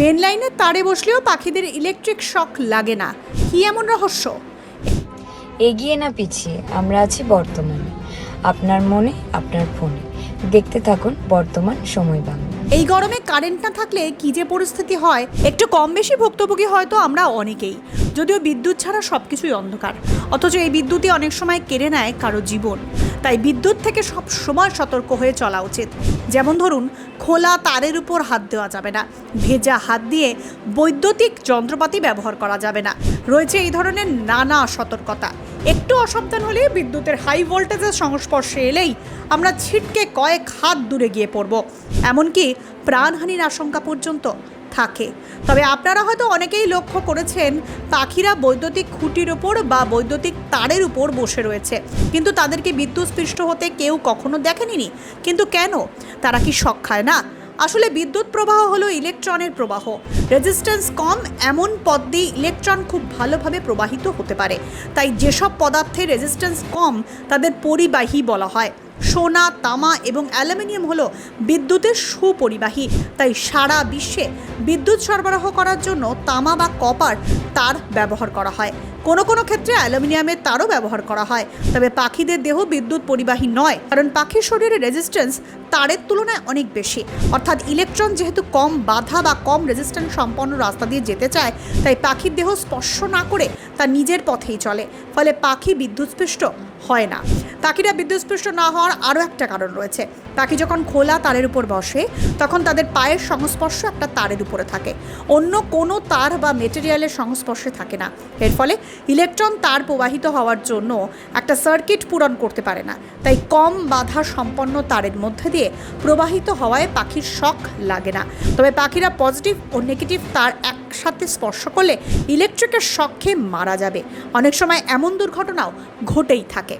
Main লাইনের তারে বসলেও পাখিদের ইলেকট্রিক শক লাগে না। কি এমন রহস্য? এগিয়ে না পিছিয়ে আমরা আছি বর্তমানে। আপনার মনে আপনার ফোনে। দেখতে থাকুন বর্তমান সময় বাংলা। এই গরমে কারেন্ট না থাকলে কি যে পরিস্থিতি হয় একটু কম বেশি ভুক্তভোগী হয়তো আমরা অনেকেই। যদিও বিদ্যুৎ ছাড়া সব কিছুই অন্ধকার। অথচ এই বিদ্যুৎই অনেক সময় কেড়ে নেয় কারও জীবন। তাই বিদ্যুৎ থেকে সব সময় সতর্ক হয়ে চলা উচিত। যেমন ধরুন, খোলা তারের উপর হাত দেওয়া যাবে না। ভেজা হাত দিয়ে বৈদ্যুতিক যন্ত্রপাতি ব্যবহার করা যাবে না। রয়েছে এই ধরনের নানা সতর্কতা। একটু অসাবধান হলে বিদ্যুতের হাই ভোল্টেজের সংস্পর্শে এলেই আমরা ছিটকে কয়েক হাত দূরে গিয়ে পড়ব। এমনকি প্রাণহানির আশঙ্কা পর্যন্ত থাকে। তবে আপনারা হয়তো অনেকেই লক্ষ্য করেছেন, পাখিরা বৈদ্যুতিক খুঁটির ওপর বা বৈদ্যুতিক তারের উপর বসে রয়েছে। কিন্তু তাদেরকে বিদ্যুৎস্পৃষ্ট হতে কেউ কখনো দেখেনি কিন্তু কেন? তারা কি শখ খায় না? আসলে বিদ্যুৎ প্রবাহ হলো ইলেকট্রনের প্রবাহ। রেজিস্ট্যান্স কম, এমন পদ দিয়ে ইলেকট্রন খুব ভালোভাবে প্রবাহিত হতে পারে। তাই যেসব পদার্থের রেজিস্ট্যান্স কম, তাদের পরিবাহী বলা হয়। সোনা, তামা এবং অ্যালুমিনিয়াম হলো বিদ্যুতের সুপরিবাহী। তাই সারা বিশ্বে বিদ্যুৎ সরবরাহ করার জন্য তামা বা কপার তার ব্যবহার করা হয়। কোনো কোনো ক্ষেত্রে অ্যালুমিনিয়ামের তারও ব্যবহার করা হয়। তবে পাখিদের দেহ বিদ্যুৎ পরিবাহী নয়, কারণ পাখির শরীরে রেজিস্ট্যান্স তারের তুলনায় অনেক বেশি। অর্থাৎ ইলেকট্রন যেহেতু কম, বাধা বা কম রেজিস্ট্যান্স সম্পন্ন রাস্তা দিয়ে যেতে চায়, তাই পাখির দেহ স্পর্শ না করে তার নিজের পথেই চলে। ফলে পাখি বিদ্যুৎস্পৃষ্ট হয় না। পাখিরা বিদ্যুৎস্পৃষ্ট না হওয়ার আরও একটা কারণ রয়েছে। পাখি যখন খোলা তারের উপর বসে, তখন তাদের পায়ের সংস্পর্শ একটা তারের উপরে থাকে। অন্য কোনো তার বা মেটেরিয়ালের সংস্পর্শে থাকে না। এর ফলে ইলেকট্রন তার প্রবাহিত হওয়ার জন্য একটা সার্কিট পূরণ করতে পারে না। তাই কম বাধা সম্পন্ন তারের মধ্যে দিয়ে প্রবাহিত হওয়ায় পাখির শখ লাগে না। তবে পাখিরা পজিটিভ ও নেগেটিভ তার একসাথে স্পর্শ করলে ইলেকট্রিকের শখে মারা যাবে। অনেক সময় এমন দুর্ঘটনাও ঘটেই থাকে।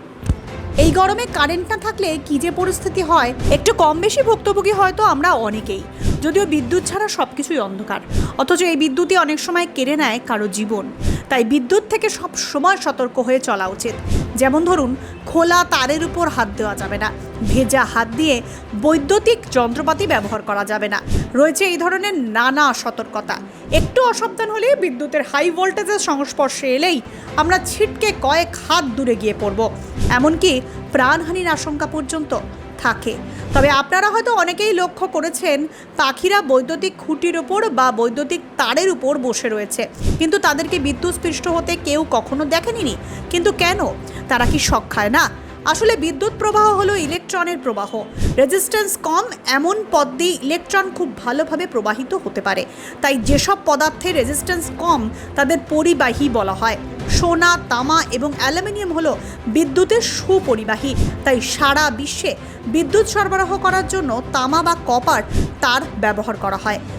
এই গরমে কারেন্ট না থাকলে কি যে পরিস্থিতি হয়? একটু কম বেশি ভুক্তভোগী হয়তো আমরা অনেকেই। যদিও বিদ্যুৎ ছাড়া সব কিছুই অন্ধকার। অথচ এই বিদ্যুৎই অনেক সময় কেড়ে নেয় কারও জীবন। তাই বিদ্যুৎ থেকে সব সময় সতর্ক হয়ে চলা উচিত। যেমন ধরুন, খোলা তারের উপর হাত দেওয়া যাবে না, ভেজা হাত দিয়ে বৈদ্যুতিক যন্ত্রপাতি ব্যবহার করা যাবে না। রয়েছে এই ধরনের নানা সতর্কতা। একটু অসাবধান হলে বিদ্যুতের হাই ভোল্টেজের সংস্পর্শে এলেই আমরা ছিটকে কয়েক হাত দূরে গিয়ে পড়ব। এমনকি প্রাণহানির আশঙ্কা পর্যন্ত থাকে। তবে আপনারা হয়তো অনেকেই লক্ষ্য করেছেন, পাখিরা বৈদ্যুতিক খুঁটির ওপর বা বৈদ্যুতিক তারের উপর বসে রয়েছে। কিন্তু তাদেরকে বিদ্যুৎস্পৃষ্ট হতে কেউ কখনো দেখেনি। কিন্তু কেন? তারা কি শখ খায় না? আসলে বিদ্যুৎ প্রবাহ হলো ইলেকট্রনের প্রবাহ। রেজিস্ট্যান্স কম, এমন পদ দিয়ে ইলেকট্রন খুব ভালোভাবে প্রবাহিত হতে পারে। তাই যেসব পদার্থে রেজিস্ট্যান্স কম, তাদের পরিবাহী বলা হয়। সোনা, তামা এবং অ্যালুমিনিয়াম হলো বিদ্যুতের সুপরিবাহী। তাই সারা বিশ্বে বিদ্যুৎ সরবরাহ করার জন্য তামা বা কপার তার ব্যবহার করা হয়।